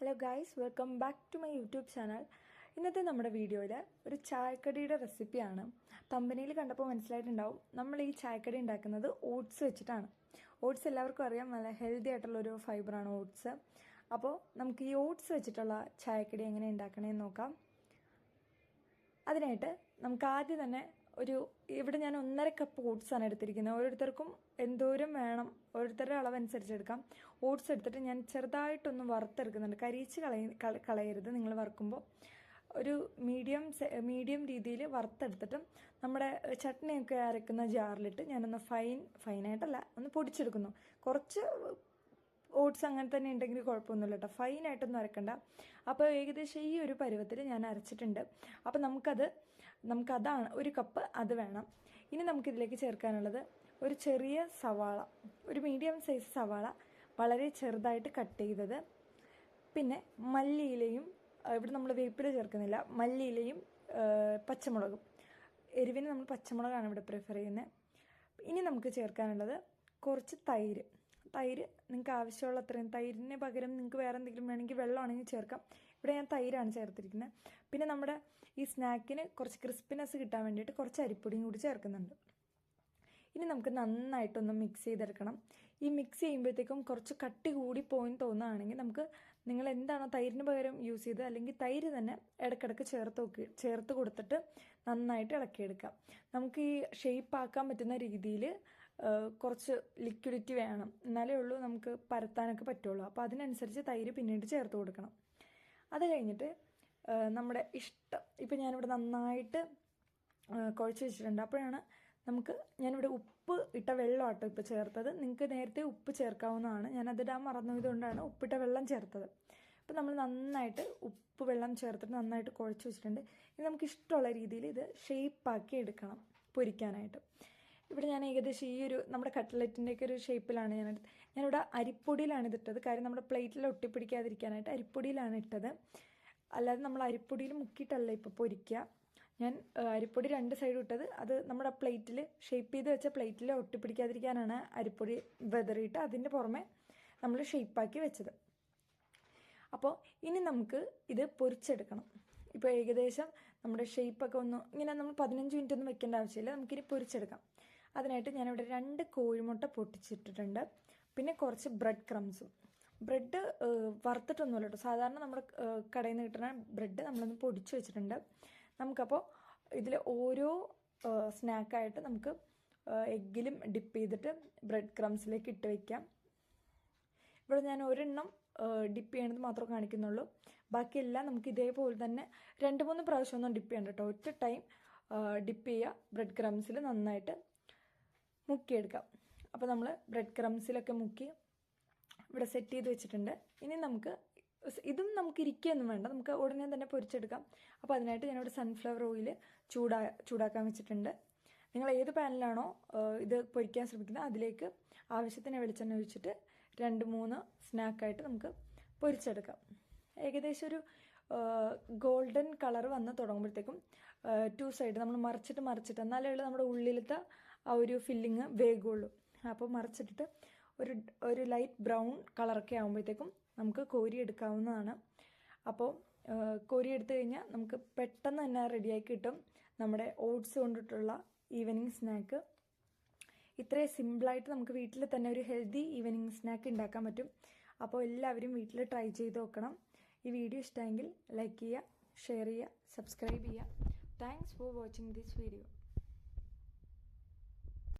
Hello guys welcome back to my YouTube channel ഇന്നത്തെ നമ്മുടെ വീഡിയോയിൽ ഒരു ചായക്കടിയുടെ റെസിപ്പിയാണ് തമ്പനിയിൽ കണ്ടപ്പോൾ മനസ്സിലായിട്ടുണ്ടാവും. നമ്മൾ ഈ ചായക്കടി ഉണ്ടാക്കുന്നത് ഓട്സ് വെച്ചിട്ടാണ്. ഓട്സ് എല്ലാവർക്കും അറിയാം. നല്ല ഹെൽത്തി ആയിട്ടുള്ളൊരു ഫൈബറാണ് ഓട്സ് അപ്പോൾ നമുക്ക് ഈ ഓട്സ് വെച്ചിട്ടുള്ള ചായക്കടി എങ്ങനെ ഉണ്ടാക്കണമെന്ന് നോക്കാം. അതിനായിട്ട് നമുക്ക് ആദ്യം തന്നെ ഒരു ഇവിടെ ഞാൻ ഒന്നര കപ്പ് ഓട്സ് ആണ് എടുത്തിരിക്കുന്നത്. ഓരോരുത്തർക്കും എന്തോരം വേണം ഓരോരുത്തരുടെ അളവനുസരിച്ച് എടുക്കാം ഓട്സ് എടുത്തിട്ട് ഞാൻ ചെറുതായിട്ടൊന്ന് വറുത്തെടുക്കുന്നുണ്ട്. കരിയിച്ച് കളയ കളയരുത് നിങ്ങൾ വറുക്കുമ്പോൾ. ഒരു മീഡിയം മീഡിയം രീതിയിൽ വറുത്തെടുത്തിട്ടും നമ്മുടെ ചട്നിയൊക്കെ അരക്കുന്ന ജാറിലിട്ട് ഞാനൊന്ന് ഫൈൻ ഫൈനായിട്ടല്ല ഒന്ന് പൊടിച്ചെടുക്കുന്നു. കുറച്ച് ഓട്സ് അങ്ങനെ തന്നെ ഉണ്ടെങ്കിൽ കുഴപ്പമൊന്നുമില്ല കേട്ടോ. ഫൈനായിട്ടൊന്നും അരക്കണ്ട. അപ്പോൾ ഏകദേശം ഈ ഒരു പരുവത്തിൽ ഞാൻ അരച്ചിട്ടുണ്ട്. അപ്പോൾ നമുക്കത് നമുക്കതാണ് ഒരു കപ്പ് അത് വേണം. ഇനി നമുക്കിതിലേക്ക് ചേർക്കാനുള്ളത് ഒരു ചെറിയ സവാള ഒരു മീഡിയം സൈസ് സവാള വളരെ ചെറുതായിട്ട് കട്ട് ചെയ്തത്. പിന്നെ മല്ലിയിലയും ഇവിടെ നമ്മൾ വേപ്പില ചേർക്കുന്നില്ല മല്ലിയിലയും പച്ചമുളകും. എരിവിന് നമ്മൾ പച്ചമുളകാണ് ഇവിടെ പ്രിഫർ ചെയ്യുന്നത്. ഇനി നമുക്ക് ചേർക്കാനുള്ളത് കുറച്ച് തൈര്. തൈര് നിങ്ങൾക്ക് ആവശ്യമുള്ള അത്രയും. തൈരിന് പകരം നിങ്ങൾക്ക് വേറെ എന്തെങ്കിലും വേണമെങ്കിൽ വെള്ളമാണെങ്കിൽ ചേർക്കാം. ഇവിടെ ഞാൻ തൈരാണ് ചേർത്തിരിക്കുന്നത്. പിന്നെ നമ്മുടെ ഈ സ്നാക്കിന് കുറച്ച് ക്രിസ്പിനെസ് കിട്ടാൻ വേണ്ടിയിട്ട് കുറച്ച് അരിപ്പൊടിയും കൂടി ചേർക്കുന്നുണ്ട്. ഇനി നമുക്ക് നന്നായിട്ടൊന്ന് മിക്സ് ചെയ്തെടുക്കണം. ഈ മിക്സ് ചെയ്യുമ്പോഴത്തേക്കും കുറച്ച് കട്ടി കൂടി പോയിന്ന് തോന്നുകയാണെങ്കിൽ നമുക്ക് നിങ്ങൾ എന്താണോ തൈരിന് പകരം യൂസ് ചെയ്ത് അല്ലെങ്കിൽ തൈര് തന്നെ ഇടയ്ക്കിടയ്ക്ക് ചേർത്ത് നോക്കി ചേർത്ത് കൊടുത്തിട്ട് നന്നായിട്ട് ഇളക്കിയെടുക്കാം. നമുക്ക് ഈ ഷേപ്പ് ആക്കാൻ പറ്റുന്ന രീതിയിൽ കുറച്ച് ലിക്വിഡിറ്റി വേണം. എന്നാലേ ഉള്ളൂ നമുക്ക് പരത്താനൊക്കെ പറ്റുള്ളൂ. അപ്പോൾ അതിനനുസരിച്ച് തൈര് പിന്നീട് ചേർത്ത് കൊടുക്കണം. അത് കഴിഞ്ഞിട്ട് നമ്മുടെ ഇഷ്ടം. ഇപ്പം ഞാനിവിടെ നന്നായിട്ട് കുഴച്ച് വെച്ചിട്ടുണ്ട്. അപ്പോഴാണ് നമുക്ക് ഞാനിവിടെ ഉപ്പ് ഇട്ട വെള്ളമാട്ടോ ഇപ്പോൾ ചേർത്തത്. നിങ്ങൾക്ക് നേരത്തെ ഉപ്പ് ചേർക്കാവുന്നതാണ്. ഞാൻ അതിടാൻ മറന്നതുകൊണ്ടാണ് ഉപ്പിട്ട വെള്ളം ചേർത്തത്. അപ്പോൾ നമ്മൾ നന്നായിട്ട് ഉപ്പ് വെള്ളം ചേർത്തിട്ട് നന്നായിട്ട് കുഴച്ച് വെച്ചിട്ടുണ്ട്. ഇനി നമുക്ക് ഇഷ്ടമുള്ള രീതിയിൽ ഇത് ഷേപ്പാക്കി എടുക്കണം പൊരിക്കാനായിട്ട്. ഇവിടെ ഞാൻ ഏകദേശം ഈ ഒരു നമ്മുടെ കട്ട്ലറ്റിന്റെയൊക്കെ ഒരു ഷേപ്പിലാണ് ഞാൻ ഞാനിവിടെ അരിപ്പൊടിയിലാണ് ഇതിട്ടത്. കാര്യം നമ്മുടെ പ്ലേറ്റിൽ ഒട്ടിപ്പിടിക്കാതിരിക്കാനായിട്ട് അരിപ്പൊടിയിലാണ് ഇട്ടത്. അല്ലാതെ നമ്മൾ അരിപ്പൊടിയിൽ മുക്കിയിട്ടല്ല ഇപ്പോൾ പൊരിക്കുക. ഞാൻ അരിപ്പൊടി രണ്ട് സൈഡും ഇട്ടത്. അത് നമ്മുടെ പ്ലേറ്റിൽ ഷേപ്പ് ചെയ്ത് വെച്ച പ്ലേറ്റിൽ ഒട്ടിപ്പിടിക്കാതിരിക്കാനാണ് അരിപ്പൊടി വെതറിയിട്ട് അതിന്റെ പുറമെ നമ്മൾ ഷേപ്പാക്കി വെച്ചത്. അപ്പോൾ ഇനി നമുക്ക് ഇത് പൊരിച്ചെടുക്കണം. ഇപ്പോൾ ഏകദേശം നമ്മുടെ ഷേപ്പൊക്കെ ഒന്ന് ഇങ്ങനെ നമ്മൾ പതിനഞ്ച് മിനിറ്റ് ഒന്നും വെക്കേണ്ട ആവശ്യമില്ല. നമുക്കിനി പൊരിച്ചെടുക്കാം. അതിനായിട്ട് ഞാനിവിടെ രണ്ട് കോഴിമുട്ട പൊട്ടിച്ചിട്ടിട്ടുണ്ട്. പിന്നെ കുറച്ച് ബ്രെഡ് ക്രംസും ബ്രെഡ് വറുത്തിട്ടൊന്നുമല്ല കേട്ടോ. സാധാരണ നമ്മുടെ കടയിൽ നിന്ന് കിട്ടുന്ന ബ്രെഡ് നമ്മളൊന്ന് പൊടിച്ച് വെച്ചിട്ടുണ്ട്. നമുക്കപ്പോൾ ഇതിൽ ഓരോ സ്നാക്കായിട്ട് നമുക്ക് എഗ്ഗിലും ഡിപ്പ് ചെയ്തിട്ട് ബ്രെഡ് ക്രംസിലേക്ക് ഇട്ട് വയ്ക്കാം ഇവിടെ ഞാൻ ഒരെണ്ണം ഡിപ്പ് ചെയ്യണത് മാത്രമേ കാണിക്കുന്നുള്ളൂ. ബാക്കിയെല്ലാം നമുക്ക് ഇതേപോലെ തന്നെ രണ്ട് മൂന്ന് പ്രാവശ്യം ഒന്നും ഡിപ്പ് ചെയ്യണ്ട കേട്ടോ. ഒറ്റ ടൈം ഡിപ്പ് ചെയ്യുക. ബ്രെഡ് ക്രംസിൽ നന്നായിട്ട് മുക്കിയെടുക്കാം. അപ്പോൾ നമ്മൾ ബ്രെഡ് ക്രംസിലൊക്കെ മുക്കി ഇവിടെ സെറ്റ് ചെയ്ത് വെച്ചിട്ടുണ്ട്. ഇനി നമുക്ക് ഇതും നമുക്ക് ഇരിക്കുകയൊന്നും വേണ്ട. നമുക്ക് ഉടനെ തന്നെ പൊരിച്ചെടുക്കാം. അപ്പോൾ അതിനായിട്ട് ഞാനിവിടെ സൺഫ്ലവർ ഓയിൽ ചൂടാ ചൂടാക്കാൻ വെച്ചിട്ടുണ്ട്. നിങ്ങൾ ഏത് പാനിലാണോ ഇത് പൊരിക്കാൻ ശ്രമിക്കുന്നത് അതിലേക്ക് ആവശ്യത്തിന് വെളിച്ചെണ്ണ ഒഴിച്ചിട്ട് രണ്ട് മൂന്ന് സ്നാക്കായിട്ട് നമുക്ക് പൊരിച്ചെടുക്കാം. ഏകദേശം ഒരു ഗോൾഡൻ കളർ വന്ന് തുടങ്ങുമ്പോഴത്തേക്കും ടു സൈഡ് നമ്മൾ മറിച്ചിട്ട് മറിച്ചിട്ട് എന്നാലേ ഉള്ളൂ നമ്മുടെ ഉള്ളിലത്തെ ആ ഒരു ഫില്ലിങ് വേഗുള്ളൂ. അപ്പോൾ മറിച്ചിട്ടിട്ട് ഒരു ഒരു ലൈറ്റ് ബ്രൗൺ കളറൊക്കെ ആകുമ്പോഴത്തേക്കും നമുക്ക് കോരി എടുക്കാവുന്നതാണ്. അപ്പോൾ കോരി എടുത്തു കഴിഞ്ഞാൽ നമുക്ക് പെട്ടെന്ന് തന്നെ റെഡിയായി കിട്ടും നമ്മുടെ ഓട്സ് കൊണ്ടിട്ടുള്ള ഈവനിങ് സ്നാക്ക് ഇത്രയും സിമ്പിളായിട്ട് നമുക്ക് വീട്ടിൽ തന്നെ ഒരു ഹെൽത്തി ഈവനിങ് സ്നാക്ക് ഉണ്ടാക്കാൻ പറ്റും. അപ്പോൾ എല്ലാവരും വീട്ടിൽ ട്രൈ ചെയ്ത് നോക്കണം. ഈ വീഡിയോ ഇഷ്ടമെങ്കിൽ ലൈക്ക് ചെയ്യുക ഷെയർ ചെയ്യുക സബ്സ്ക്രൈബ് ചെയ്യുക. Thanks for watching this video